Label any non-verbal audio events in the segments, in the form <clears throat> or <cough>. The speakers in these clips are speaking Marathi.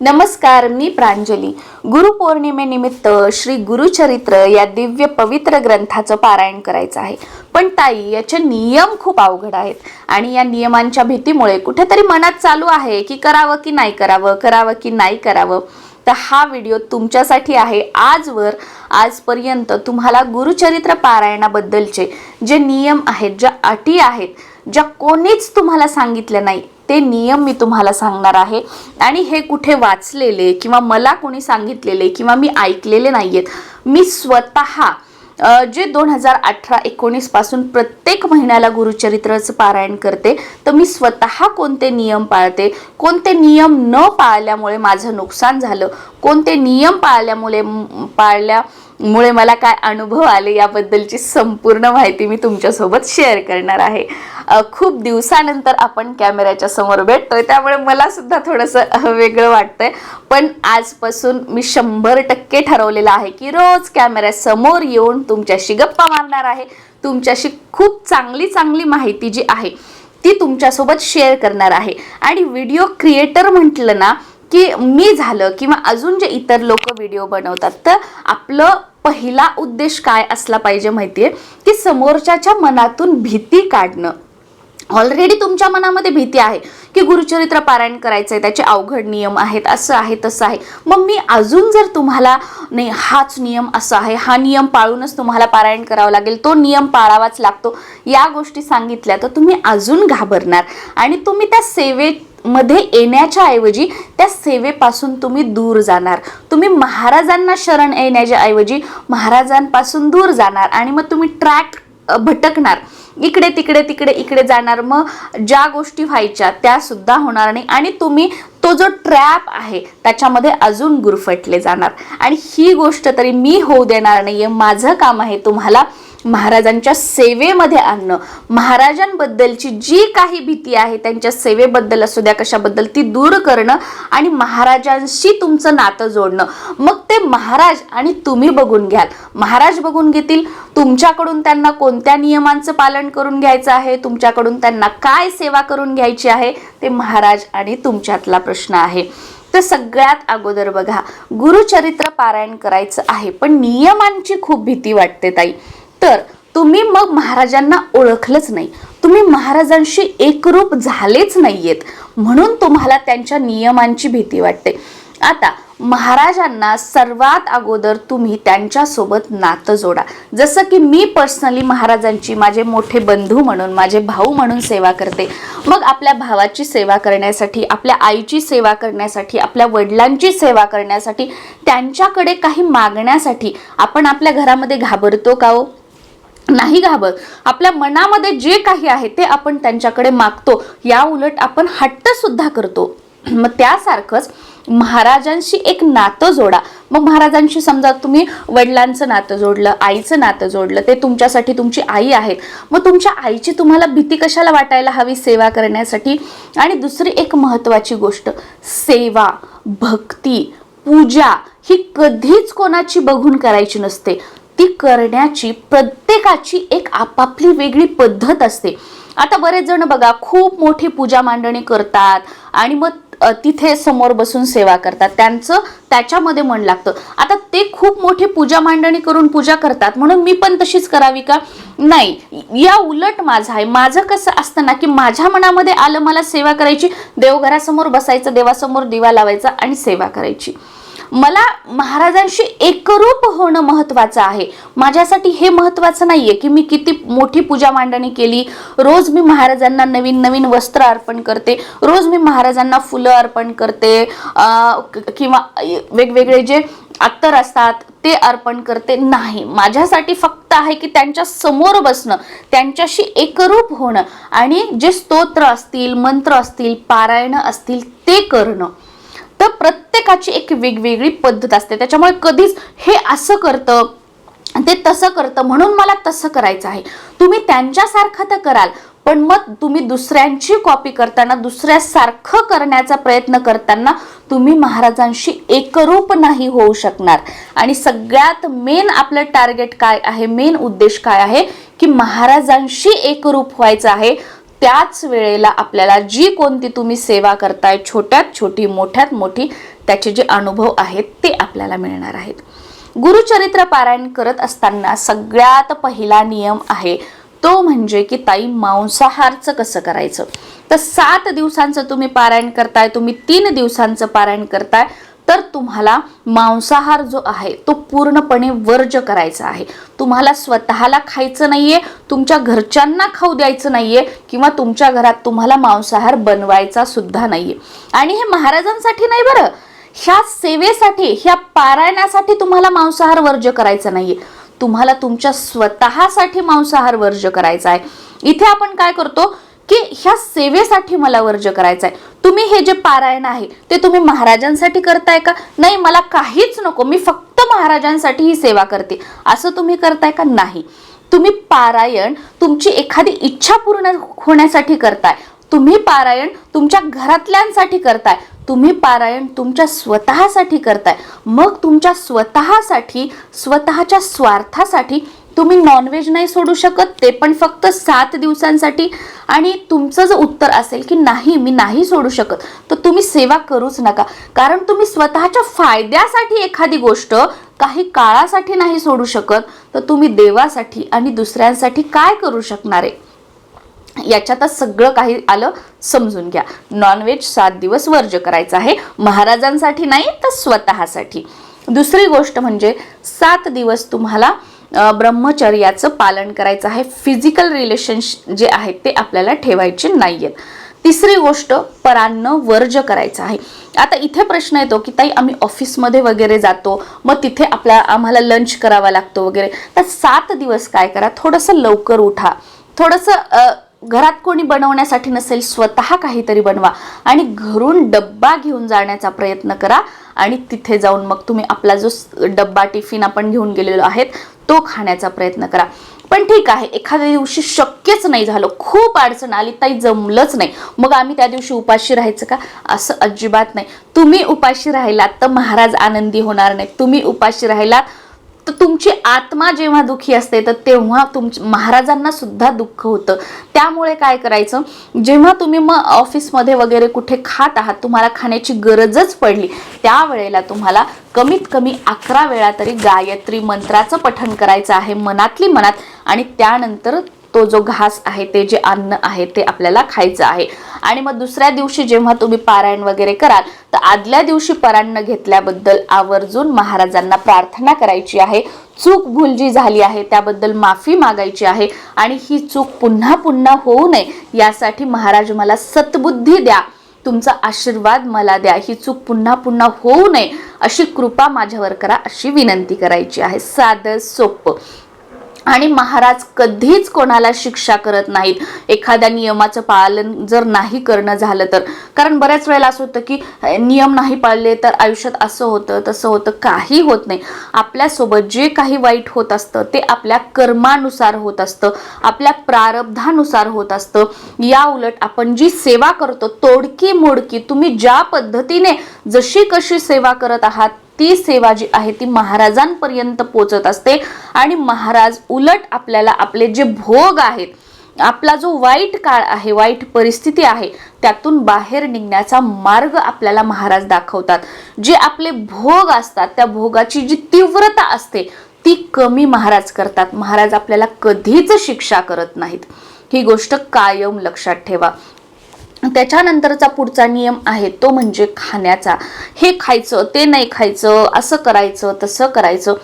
नमस्कार मी प्रांजली. गुरुपौर्णिमेनिमित्त श्री गुरुचरित्र या दिव्य पवित्र ग्रंथाचं पारायण करायचं आहे. पण ताई याचे नियम खूप अवघड आहेत आणि या नियमांच्या भीतीमुळे कुठेतरी मनात चालू आहे की करावं की नाही करावं करावं की नाही करावं. तर हा व्हिडिओ तुमच्यासाठी आहे आजवर. आजपर्यंत तुम्हाला गुरुचरित्र पारायणाबद्दलचे जे नियम आहेत ज्या अटी आहेत ज्या कोणीच तुम्हाला सांगितल्या नाही ते नियम मी तुम्हाला सांगणार आहे. आणि हे कुठे वाचलेले किंवा मला कोणी सांगितलेले किंवा मी ऐकलेले नाही आहेत मी स्वतः जे दोन हजार अठरा एकोणीसपासून प्रत्येक महिन्याला गुरुचरित्राचं पारायण करते तर मी स्वतः कोणते नियम पाळते? कोणते नियम न पाळल्यामुळे माझं नुकसान झालं? कोणते नियम पाळल्यामुळे पाळल्या मुळे मला काय अनुभव आले याबद्दलची संपूर्ण माहिती मी तुमच्यासोबत शेअर करणार आहे. खूप दिवसानंतर आपण कॅमेऱ्याच्या समोर भेटतोय त्यामुळे मला सुद्धा थोडंसं वेगळं वाटतंय. पण आजपासून मी शंभर टक्के ठरवलेलं आहे की रोज कॅमेऱ्यासमोर येऊन तुमच्याशी गप्पा मारणार आहे. तुमच्याशी खूप चांगली चांगली माहिती जी आहे ती तुमच्यासोबत शेअर करणार आहे. आणि व्हिडिओ क्रिएटर म्हटलं ना की मी झालं किंवा अजून जे इतर लोक व्हिडिओ बनवतात तर आपलं पहिला उद्देश काय असला पाहिजे माहितीये? की समोरच्याच्या मनातून भीती काढणं. ऑलरेडी तुमच्या मनामध्ये भीती आहे की गुरुचरित्र पारायण करायचं आहे त्याचे अवघड नियम आहेत असं आहे तसं आहे. मग मी अजून जर तुम्हाला नाही हाच नियम असा आहे हा नियम पाळूनच तुम्हाला पारायण करावं लागेल तो नियम पाळावाच लागतो. या गोष्टी सांगितल्या तर तुम्ही अजून घाबरणार. आणि तुम्ही त्या सेवेत मध्ये येण्याच्या ऐवजी त्या सेवेपासून तुम्ही दूर जाणार. तुम्ही महाराजांना शरण येण्याच्या ऐवजी महाराजांपासून दूर जाणार आणि मग तुम्ही ट्रॅक भटकणार. इकडे तिकडे तिकडे इकडे जाणार. मग ज्या गोष्टी व्हायच्या त्या सुद्धा होणार नाही आणि तुम्ही तो जो ट्रॅप आहे त्याच्यामध्ये अजून गुरफटले जाणार. आणि ही गोष्ट तरी मी होऊ देणार नाहीये. माझं काम आहे तुम्हाला महाराजांच्या सेवेमध्ये आणणं. महाराजांबद्दलची जी काही भीती आहे त्यांच्या सेवेबद्दल असू द्या कशाबद्दल ती दूर करणं आणि महाराजांशी तुमचं नातं जोडणं. मग ते महाराज आणि तुम्ही बघून घ्याल. महाराज बघून घेतील तुमच्याकडून त्यांना कोणत्या नियमांचं पालन करून घ्यायचं आहे तुमच्याकडून त्यांना काय सेवा करून घ्यायची आहे ते महाराज आणि तुमच्यातला प्रश्न आहे. तर सगळ्यात अगोदर बघा गुरुचरित्र पारायण करायचं आहे पण नियमांची खूप भीती वाटते ताई. तर तुम्ही मग महाराजांना ओळखलंच नाही. तुम्ही महाराजांशी एकरूप झालेच नाहीयेत. म्हणून तुम्हाला त्यांच्या नियमांची भीती वाटते. आता महाराजांना सर्वात अगोदर तुम्ही त्यांच्यासोबत नातं जोडा. जसं की मी पर्सनली महाराजांची माझे मोठे बंधू म्हणून माझे भाऊ म्हणून सेवा करते. मग आपल्या भावाची सेवा करण्यासाठी आपल्या आईची सेवा करण्यासाठी आपल्या वडिलांची सेवा करण्यासाठी त्यांच्याकडे काही मागण्यासाठी आपण आपल्या घरामध्ये घाबरतो का हो? नाही घाबरत. आपल्या मनामध्ये जे काही आहे ते आपण त्यांच्याकडे मागतो. या उलट आपण हट्ट सुद्धा करतो. <clears throat> मग त्यासारखंच महाराजांशी एक नातं जोडा. मग महाराजांशी समजा तुम्ही वडिलांचं नातं जोडलं आईचं नातं जोडलं ते तुमच्यासाठी तुमची आई आहेत. मग तुमच्या आईची तुम्हाला भीती कशाला वाटायला हवी? सेवा करण्यासाठी. आणि दुसरी एक महत्त्वाची गोष्ट सेवा भक्ती पूजा ही कधीच कोणाची बघून करायची नसते. ती करण्याची प्रत्येकाची एक आपापली वेगळी पद्धत असते. आता बरेच जण बघा खूप मोठी पूजा मांडणी करतात आणि मग तिथे समोर बसून सेवा करतात. त्यांचं त्याच्यामध्ये मन लागतं. आता ते खूप मोठी पूजा मांडणी करून पूजा करतात म्हणून मी पण तशीच करावी का? नाही. या उलट माझं आहे. माझं कसं असतं ना की माझ्या मनामध्ये आलं मला सेवा करायची देवघरासमोर बसायचं देवासमोर दिवा लावायचा आणि सेवा करायची. मला महाराजांशी एकरूप होणं महत्वाचं आहे. माझ्यासाठी हे महत्वाचं आहे की मी किती मोठी पूजा मांडणी केली रोज मी महाराजांना नवीन नवीन वस्त्र अर्पण करते रोज मी महाराजांना फुलं अर्पण करते किंवा वेगवेगळे जे अत्तर असतात ते अर्पण करते. नाही माझ्यासाठी फक्त आहे की त्यांच्यासमोर बसणं त्यांच्याशी एकरूप होणं आणि जे स्तोत्र असतील मंत्र असतील पारायणं असतील ते करणं. तर प्रत्येकाची एक वेगवेगळी पद्धत असते. त्याच्यामुळे कधीच हे असं करतं ते तसं करतं म्हणून मला तसं करायचं आहे. तुम्ही त्यांच्यासारखं तर कराल पण मग तुम्ही दुसऱ्यांची कॉपी करताना दुसऱ्यासारखं करण्याचा प्रयत्न करताना तुम्ही महाराजांशी एकरूप नाही होऊ शकणार. आणि सगळ्यात मेन आपलं टार्गेट काय आहे मेन उद्देश काय आहे की महाराजांशी एकरूप व्हायचं आहे. त्याच वेळेला आपल्याला जी कोणती तुम्ही सेवा करताय छोट्यात छोटी मोठ्यात मोठी त्याचे जे अनुभव आहेत ते आपल्याला मिळणार आहेत. गुरुचरित्र पारायण करत असताना सगळ्यात पहिला नियम आहे तो म्हणजे की ताई मांसाहारचं कसं करायचं? तर सात दिवसांचं तुम्ही पारायण करताय तुम्ही तीन दिवसांचं पारायण करताय तर तुम्हाला मांसाहार जो आहे तो पूर्णपणे वर्ज करायचा आहे. तुम्हाला स्वतःला खायचं नाहीये तुमच्या घरच्यांना खाऊ द्यायचं नाहीये किंवा तुमच्या घरात तुम्हाला मांसाहार बनवायचा सुद्धा नाहीये. आणि हे महाराजांसाठी नाही बरं. ह्या सेवेसाठी ह्या पारायणासाठी तुम्हाला मांसाहार वर्ज करायचा नाहीये. तुम्हाला तुमच्या स्वतःसाठी मांसाहार वर्ज करायचा आहे. इथे आपण काय करतो? की ह्या सेवेसाठी मला वर्ज करायचं आहे तुम्ही हे जे पारायण आहे ते तुम्ही महाराजांसाठी करताय का? नाही मला काहीच नको. मी फक्त महाराजांसाठी ही सेवा करते. असं तुम्ही करताय का? नाही. तुम्ही पारायण तुमची एखादी इच्छा पूर्ण होण्यासाठी करताय. तुम्ही पारायण तुमच्या घरातल्यांसाठी करताय. तुम्ही पारायण तुमच्या स्वतःसाठी करताय. मग तुमच्या स्वतःसाठी स्वतःच्या स्वार्थासाठी तुम्ही नॉनव्हेज नाही सोडू शकत ते पण फक्त सात दिवसांसाठी. आणि तुमचं जर उत्तर असेल की नाही मी नाही सोडू शकत तर तुम्ही सेवा करूच नका. कारण तुम्ही स्वतःच्या फायद्यासाठी एखादी गोष्ट काही काळासाठी नाही सोडू शकत तर तुम्ही देवासाठी आणि दुसऱ्यांसाठी काय करू शकणार? आहे याच्यातच सगळं काही आलं समजून घ्या. नॉनव्हेज सात दिवस वर्ज करायचं आहे. महाराजांसाठी नाही तर स्वतःसाठी. दुसरी गोष्ट म्हणजे सात दिवस तुम्हाला ब्रह्मचर्याचं पालन करायचं आहे. फिजिकल रिलेशन जे आहेत ते आपल्याला ठेवायचे नाही आहेत तिसरी गोष्ट परान्न वर्ज करायचं आहे. आता इथे प्रश्न येतो की ताई आम्ही ऑफिसमध्ये वगैरे जातो. मग तिथे आपल्या आम्हाला लंच करावा लागतो वगैरे. तर सात दिवस काय करा? थोडंसं लवकर उठा. थोडंसं घरात कोणी बनवण्यासाठी नसेल स्वतः काहीतरी बनवा. आणि घरून डब्बा घेऊन जाण्याचा प्रयत्न करा. आणि तिथे जाऊन मग तुम्ही आपला जो डब्बा टिफिन आपण घेऊन गेलेलो आहेत तो खाण्याचा प्रयत्न करा. पण ठीक आहे एखाद्या दिवशी शक्यच नाही झालं खूप अडचण आली ताई जमलंच नाही. मग आम्ही त्या दिवशी उपाशी राहायचं का? असं अजिबात नाही. तुम्ही उपाशी राहिलात तर महाराज आनंदी होणार नाही. तुम्ही उपाशी राहिलात तर तुमची आत्मा जेव्हा दुखी असते तर तेव्हा तुम महाराजांना सुद्धा दुःख होतं. त्यामुळे काय करायचं? जेव्हा तुम्ही मग ऑफिसमध्ये वगैरे कुठे खात आहात तुम्हाला खाण्याची गरजच पडली त्यावेळेला तुम्हाला कमीत कमी अकरा वेळा तरी गायत्री मंत्राचं पठण करायचं आहे मनातली मनात. आणि त्यानंतर तो जो घास आहे ते जे अन्न आहे ते आपल्याला खायचं आहे. आणि मग दुसऱ्या दिवशी जेव्हा तुम्ही पारायण वगैरे कराल तर आदल्या दिवशी परान्न घेतल्याबद्दल आवर्जून महाराजांना प्रार्थना करायची आहे. चूक भूल जी झाली आहे त्याबद्दल माफी मागायची आहे. आणि ही चूक पुन्हा पुन्हा होऊ नये यासाठी महाराज मला सतबुद्धी द्या. तुमचा आशीर्वाद मला द्या. ही चूक पुन्हा पुन्हा होऊ नये अशी कृपा माझ्यावर करा अशी विनंती करायची आहे. साधं सोपं. आणि महाराज कधीच कोणाला शिक्षा करत नाहीत. एखाद्या नियमाचं पालन जर नाही करणं झालं तर. कारण बऱ्याच वेळेला असं होतं की नियम नाही पाळले तर आयुष्यात असं होतं तसं होतं काही होत नाही. आपल्यासोबत जे काही वाईट होत असतं ते आपल्या कर्मानुसार होत असतं आपल्या प्रारब्धानुसार होत असतं. या उलट आपण जी सेवा करतो तोडकी मोडकी तुम्ही ज्या पद्धतीने जशी कशी सेवा करत आहात ती सेवा जी आहे ती महाराजांपर्यंत पोचत असते. आणि महाराज उलट आपल्याला आपले जे भोग आहेत आपला जो वाईट काळ आहे वाईट परिस्थिती आहे त्यातून बाहेर निघण्याचा मार्ग आपल्याला महाराज दाखवतात. जे आपले भोग असतात त्या भोगाची जी तीव्रता असते ती कमी महाराज करतात. महाराज आपल्याला कधीच शिक्षा करत नाहीत. ही गोष्ट कायम लक्षात ठेवा. त्याच्यानंतरचा पुढचा नियम आहे तो म्हणजे खाण्याचा. हे खायचं ते नाही खायचं असं करायचं तसं करायचं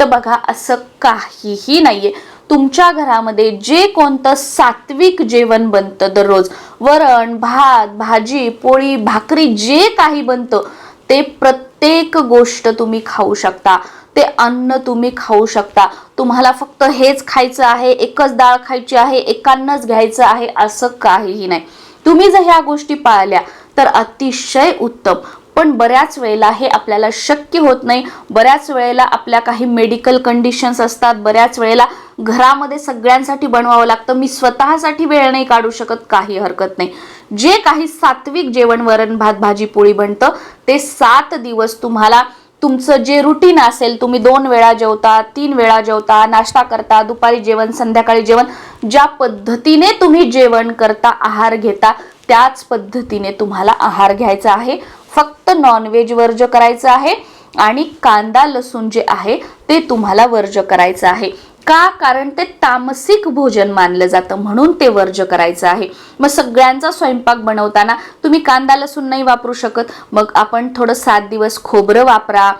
तर बघा असं काहीही नाहीये. तुमच्या घरामध्ये जे कोणतं सात्विक जेवण बनतं दररोज वरण भात भाजी पोळी भाकरी जे काही बनतं ते प्रत्येक गोष्ट तुम्ही खाऊ शकता. ते अन्न तुम्ही खाऊ शकता. तुम्हाला फक्त हेच खायचं आहे एकच डाळ खायची आहे एकान्नच घ्यायचं आहे असं काहीही नाही. तुम्ही जर ह्या गोष्टी पाळल्या तर अतिशय उत्तम. पण बऱ्याच वेळेला हे आपल्याला शक्य होत नाही. बऱ्याच वेळेला आपल्या काही मेडिकल कंडिशन्स असतात. बऱ्याच वेळेला घरामध्ये सगळ्यांसाठी बनवावं लागतं. मी स्वतःसाठी वेळ नाही काढू शकत. काही हरकत नाही. जे काही सात्विक जेवण वरण भात भाजी पोळी बनतं ते सात दिवस तुम्हाला तुमचं जे रुटीन असेल तुम्ही दोन वेळा जेवता तीन वेळा जेवता नाश्ता करता दुपारी जेवण संध्याकाळी जेवण ज्या पद्धतीने तुम्ही जेवण करता आहार घेता त्याच पद्धतीने तुम्हाला आहार घ्यायचा आहे. फक्त नॉनव्हेज वर्ज करायचं आहे आणि कांदा लसूण जे आहे ते तुम्हाला वर्ज करायचं आहे. का? कारण ते तामसिक भोजन मानलं जातं म्हणून ते वर्ज करायचं आहे. मग सगळ्यांचा स्वयंपाक बनवताना तुम्ही कांदा लसूण नाही वापरू शकत. मग आपण थोडं सात दिवस खोबरं वापरा.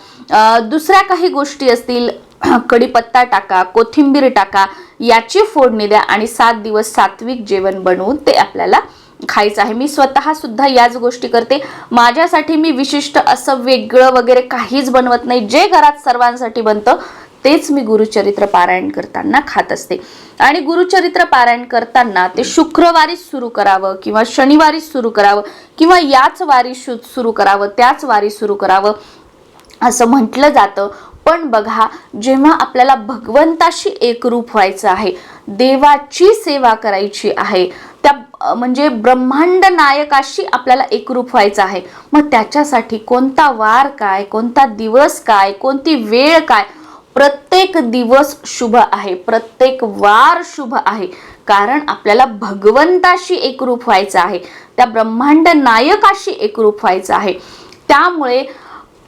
दुसऱ्या काही गोष्टी असतील <clears throat> कढीपत्ता टाका कोथिंबीर टाका याची फोडणी द्या आणि सात दिवस सात्विक जेवण बनवून ते आपल्याला खायचं आहे. मी स्वतः सुद्धा याच गोष्टी करते. माझ्यासाठी मी विशिष्ट असं वेगळं वगैरे काहीच बनवत नाही. जे घरात सर्वांसाठी बनतं तेच मी गुरुचरित्र पारायण करताना खात असते. आणि गुरुचरित्र पारायण करताना ते शुक्रवारीच सुरू करावं किंवा शनिवारीच सुरू करावं किंवा याच वारी शु सुरू करावं त्याच वारी सुरू करावं असं म्हटलं जातं. पण बघा जेव्हा आपल्याला भगवंताशी एकरूप व्हायचं आहे देवाची सेवा करायची आहे त्या म्हणजे ब्रह्मांड नायकाशी आपल्याला एकरूप व्हायचं आहे मग त्याच्यासाठी कोणता वार काय कोणता दिवस काय कोणती वेळ काय प्रत्येक दिवस शुभ आहे प्रत्येक वार शुभ आहे. कारण आपल्याला भगवंताशी एकरूप व्हायचं आहे त्या ब्रह्मांड नायकाशी एकरूप व्हायचं आहे. त्यामुळे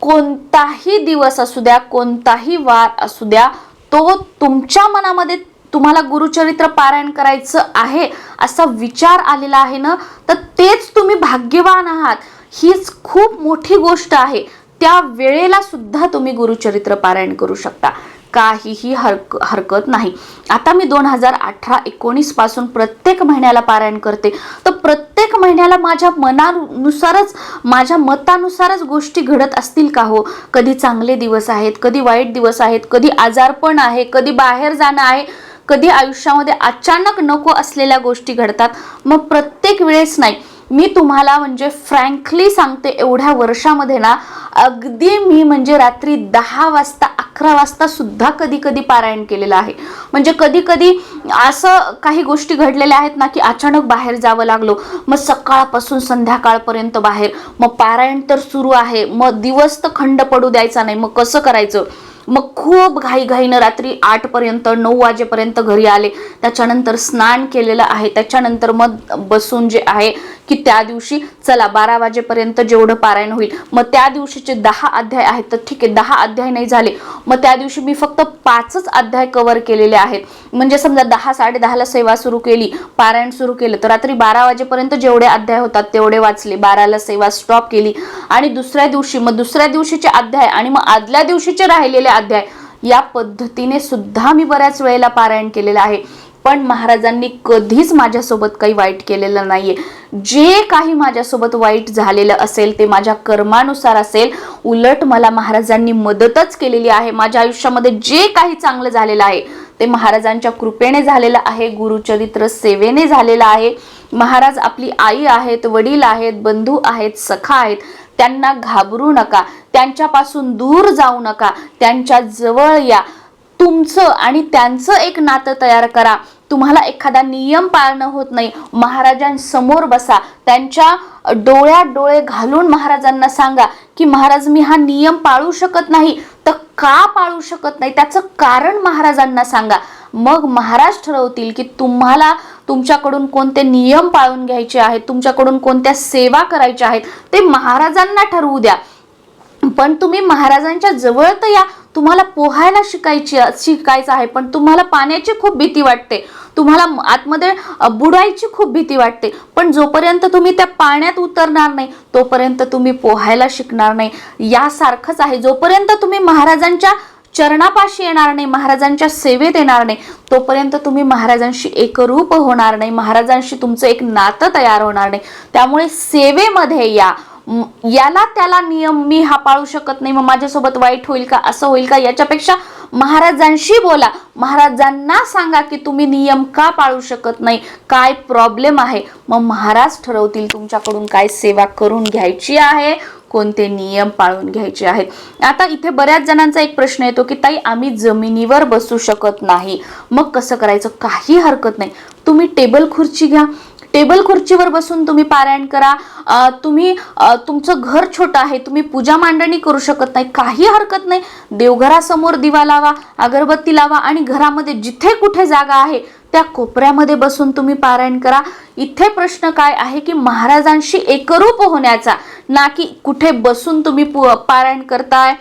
कोणताही दिवस असू द्या कोणताही वार असू द्या तो तुमच्या मनामध्ये तुम्हाला गुरुचरित्र पारायण करायचं आहे असा विचार आलेला आहे ना तर तेच तुम्ही भाग्यवान आहात. हीच खूप मोठी गोष्ट आहे. त्या वेळेला सुद्धा तुम्ही गुरुचरित्र पारायण करू शकता. काहीही हरक हरकत नाही. आता मी दोन हजार अठरा एकोणीसपासून प्रत्येक महिन्याला पारायण करते. तर प्रत्येक महिन्याला माझ्या मनानुसारच माझ्या मतानुसारच गोष्टी घडत असतील का हो? कधी चांगले दिवस आहेत कधी वाईट दिवस आहेत कधी आजारपण आहे कधी बाहेर जाणं आहे कधी आयुष्यामध्ये अचानक नको असलेल्या गोष्टी घडतात. मग प्रत्येक वेळेस नाही. मी तुम्हाला म्हणजे फ्रँकली सांगते एवढ्या वर्षामध्ये ना अगदी मी म्हणजे रात्री दहा वाजता अकरा वाजता सुद्धा कधी कधी पारायण केलेलं आहे. म्हणजे कधी कधी असं काही गोष्टी घडलेल्या आहेत ना की अचानक बाहेर जावं लागलो. मग सकाळपासून संध्याकाळपर्यंत बाहेर. मग पारायण तर सुरू आहे. मग दिवस तर खंड पडू द्यायचा नाही. मग कसं करायचं? मग खूप घाईघाईनं रात्री आठपर्यंत नऊ वाजेपर्यंत घरी आले. त्याच्यानंतर स्नान केलेलं आहे. त्याच्यानंतर मग बसून जे आहे की त्या दिवशी चला बारा वाजेपर्यंत जेवढं पारायण होईल. मग त्या दिवशीचे दहा अध्याय आहेत. तर ठीक आहे दहा अध्याय नाही झाले. मग त्या दिवशी मी फक्त पाचच अध्याय कव्हर केलेले आहेत. म्हणजे समजा दहा साडे दहाला सेवा सुरू केली पारायण सुरू केलं तर रात्री बारा वाजेपर्यंत जेवढे अध्याय होतात तेवढे वाचले बाराला सेवा स्टॉप केली. आणि दुसऱ्या दिवशी मग दुसऱ्या दिवशीचे अध्याय आणि मग आदल्या दिवशीचे राहिलेले अध्याय या पद्धतीने सुद्धा मी बऱ्याच वेळेला पारायण केलेलं आहे. पण महाराजांनी कधीच माझ्यासोबत काही वाईट केलेलं नाहीये. जे काही माझ्यासोबत वाईट झालेलं असेल ते माझ्या कर्मानुसार असेल उलट मला महाराजांनी मदतच केलेली आहे. माझ्या आयुष्यामध्ये जे काही चांगलं झालेलं आहे ते महाराजांच्या कृपेने झालेलं आहे गुरुचरित्र सेवेने झालेलं आहे. महाराज आपली आई आहेत वडील आहेत बंधू आहेत सखा आहेत त्यांना घाबरू नका त्यांच्यापासून दूर जाऊ नका त्यांच्या जवळ या. तुमचं आणि त्यांचं एक नातं तयार करा. तुम्हाला एखादा नियम पाळणं होत नाही महाराजांसमोर बसा. त्यांच्या डोळ्यात डोळे घालून महाराजांना सांगा की महाराज मी हा नियम पाळू शकत नाही. तर का पाळू शकत नाही? त्याचं कारण महाराजांना सांगा. मग महाराज ठरवतील की तुम्हाला तुमच्याकडून कोणते नियम पाळून घ्यायचे आहेत तुमच्याकडून कोणत्या सेवा करायच्या आहेत ते महाराजांना ठरवू द्या. पण तुम्ही महाराजांच्या जवळ तर या तुम्हाला पोहायला शिकायची शिकायचं आहे पण तुम्हाला पाण्याची खूप भीती वाटते. तुम्हाला आतमध्ये बुडायची खूप भीती वाटते. पण जोपर्यंत तुम्ही त्या पाण्यात उतरणार नाही तोपर्यंत तुम्ही पोहायला शिकणार नाही. यासारखंच आहे. जोपर्यंत तुम्ही महाराजांच्या चरणापाशी येणार नाही महाराजांच्या सेवेत येणार नाही तोपर्यंत तुम्ही महाराजांशी एकरूप होणार नाही. महाराजांशी तुमचं एक नातं तयार होणार नाही. त्यामुळे सेवेमध्ये या. याला त्याला नियम मी हा पाळू शकत नाही मग माझ्यासोबत वाईट होईल का असं होईल का याच्यापेक्षा महाराजांशी बोला. महाराजांना सांगा की तुम्ही नियम का पाळू शकत नाही काय प्रॉब्लेम आहे? मग महाराज ठरवतील तुमच्याकडून काय सेवा करून घ्यायची आहे कोणते नियम पाळून घ्यायचे आहेत. आता इथे बऱ्याच जणांचा एक प्रश्न येतो की ताई आम्ही जमिनीवर बसू शकत नाही. मग कसं करायचं? काही हरकत नाही. तुम्ही टेबल खुर्ची घ्या. टेबल खुर्चीवर बसून तुम्ही पारायण करा. तुम्ही तुमचं घर छोटं आहे तुम्ही पूजा मांडणी करू शकत नाही काही हरकत नाही. देवघरासमोर दिवा लावा अगरबत्ती लावा आणि घरामध्ये जिथे कुठे जागा आहे त्या कोपऱ्यामध्ये बसून तुम्ही पारायण करा. इथे प्रश्न काय आहे की महाराजांशी एकरूप होण्याचा ना की कुठे बसून तुम्ही पु- पारायण करताय.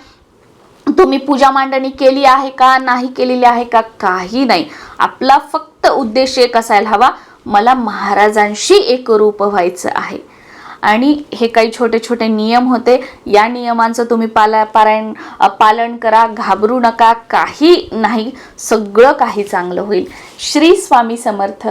तुम्ही पूजा मांडणी केली आहे का नाही केलेली आहे का काही नाही. आपला फक्त उद्देश एक असायला हवा मला महाराजांशी एक रूप व्हायचं आहे. आणि हे काही छोटे छोटे नियम होते. या नियमांचं तुम्ही पाला पारायण पालन करा घाबरू नका काही नाही सगळं काही चांगलं होईल. श्री स्वामी समर्थ.